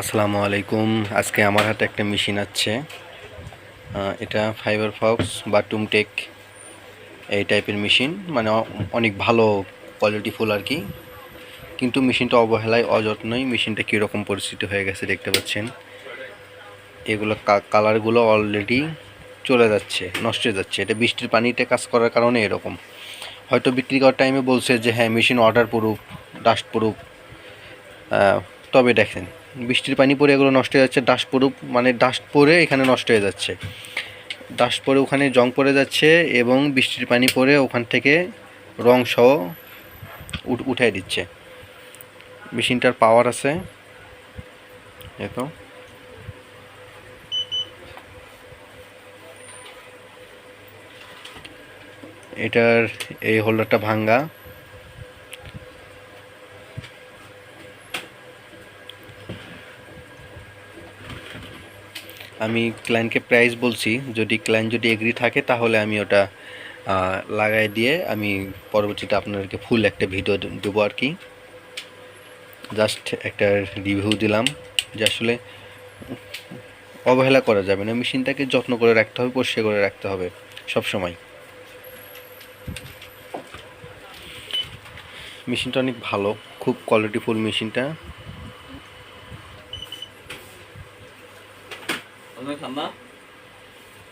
আসসালামু আলাইকুম। আজকে আমার হাতে একটা মেশিন আছে। এটা ফাইবার ফক্স বা টুমটেক এই টাইপের মেশিন। মানে অনেক ভালো কোয়ালিটিফুল আর কি। কিন্তু মেশিনটা অবহেলায় অযত্নই মেশিনটা কীরকম পরিস্থিতি হয়ে গেছে দেখতে পাচ্ছেন। এগুলো কালারগুলো অলরেডি চলে যাচ্ছে, নষ্ট হয়ে যাচ্ছে। এটা বৃষ্টির পানিতে কাজ করার কারণে এরকম। হয়তো বিক্রি করার টাইমে বলছে যে হ্যাঁ machine water proof dust proof তবে দেখেন বৃষ্টির পানি পড়ে এগুলো নষ্ট হয়ে যাচ্ছে ডাস্ট প্রুফ মানে ডাস্ট পড়ে এখানে নষ্ট হয়ে যাচ্ছে। ডাস্ট পড়ে ওখানে জং পড়ে যাচ্ছে এবং বৃষ্টির পানি পড়ে ওখান থেকে রং সহ উঠ, উঠাই দিচ্ছে। মেশিনটার পাওয়ার আছে। এতো এটার এই হোল্ডারটা ভাঙ্গা। আমি ক্লায়েন্টকে প্রাইস বলছি, যদি ক্লায়েন্ট যদি এগ্রি থাকে, তাহলে আমি ওটা লাগাই দিয়ে আমি পরবর্তীতে আপনাদেরকে ফুল একটা ভিডিও দেবো আর কি। জাস্ট একটা রিভিউ দিলাম, যে আসলে অবহেলা করা যাবে না। মেশিনটাকে যত্ন করে রাখতে হবে, পরিষ্কার করে রাখতে হবে সব সময় মেশিনটা অনেক ভালো, খুব কোয়ালিটিফুল মেশিনটা। 我们看吗？